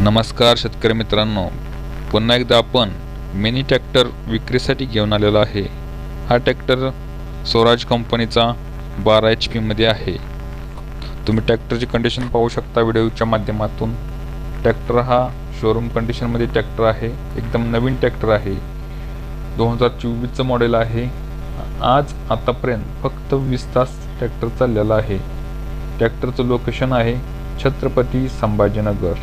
नमस्कार शेतकरी मित्रांनो. पुन्हा एकदा आपण मिनी ट्रॅक्टर विक्रीसाठी घेऊन आलेलो आहे. हा ट्रॅक्टर स्वराज कंपनीचा बारा एच पीमध्ये आहे. तुम्ही ट्रॅक्टरची कंडिशन पाहू शकता व्हिडिओच्या माध्यमातून. ट्रॅक्टर हा शोरूम कंडिशनमध्ये ट्रॅक्टर आहे. एकदम नवीन ट्रॅक्टर आहे. दोन हजार चोवीसचं मॉडेल आहे. आज आतापर्यंत फक्त वीस तास ट्रॅक्टर चाललेला आहे. ट्रॅक्टरचं लोकेशन आहे छत्रपती संभाजीनगर.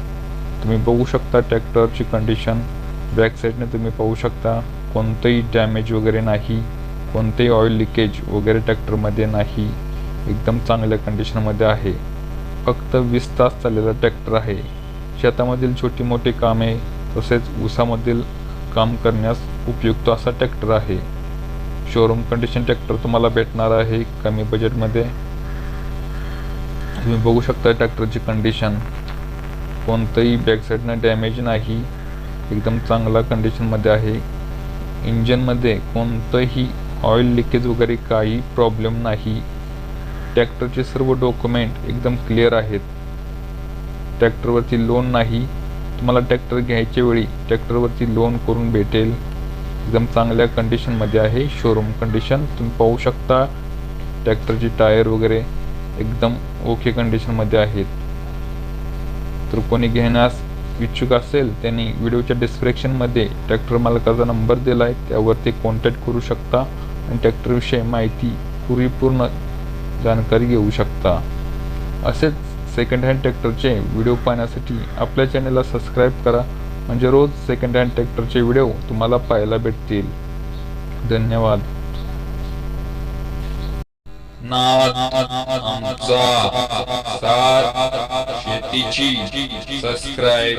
तुम्ही बघू शकता ट्रॅक्टरची कंडिशन बॅक साईडने तुम्ही पाहू शकता कोणतंही डॅमेज वगैरे नाही कोणतंही ऑइल लिकेज वगैरे ट्रॅक्टरमध्ये नाही. एकदम चांगल्या कंडिशनमध्ये आहे. फक्त वीस तास चाललेला ट्रॅक्टर आहे. शेतामधील छोटी मोठी कामे तसेच ऊसामधील काम करण्यास उपयुक्त असा ट्रॅक्टर आहे. शोरूम कंडिशन ट्रॅक्टर तुम्हाला भेटणार आहे कमी बजेटमध्ये तुम्ही बघू शकता ट्रॅक्टरची कंडिशन कोणतंही बॅकसाईडनं डॅमेज नाही. एकदम चांगला कंडिशनमध्ये आहे. इंजनमध्ये कोणतंही ऑइल लिकेज वगैरे काही प्रॉब्लेम नाही. ट्रॅक्टरचे सर्व डॉक्युमेंट एकदम क्लिअर आहेत. ट्रॅक्टरवरती लोन नाही. तुम्हाला ट्रॅक्टर घ्यायच्या वेळी ट्रॅक्टरवरती लोन करून भेटेल. एकदम चांगल्या कंडिशनमध्ये आहे. शोरूम कंडिशन तुम्ही पाहू शकता. ट्रॅक्टरचे टायर वगैरे एकदम ओके कंडिशनमध्ये आहेत. तर कोणी घेण्यास इच्छुक असेल त्यांनी व्हिडिओच्या डिस्क्रिप्शनमध्ये ट्रॅक्टर मालकाचा नंबर दिला आहे. त्यावर ते कॉन्टॅक्ट करू शकता आणि ट्रॅक्टरविषयी माहिती पूर्ण जानकारी घेऊ शकता. असेच सेकंड हँड ट्रॅक्टरचे व्हिडिओ पाहण्यासाठी आपल्या चॅनलला सबस्क्राईब करा. म्हणजे रोज सेकंड हँड ट्रॅक्टरचे व्हिडिओ तुम्हाला पाहायला भेटतील. धन्यवाद. आमचा Subscribe,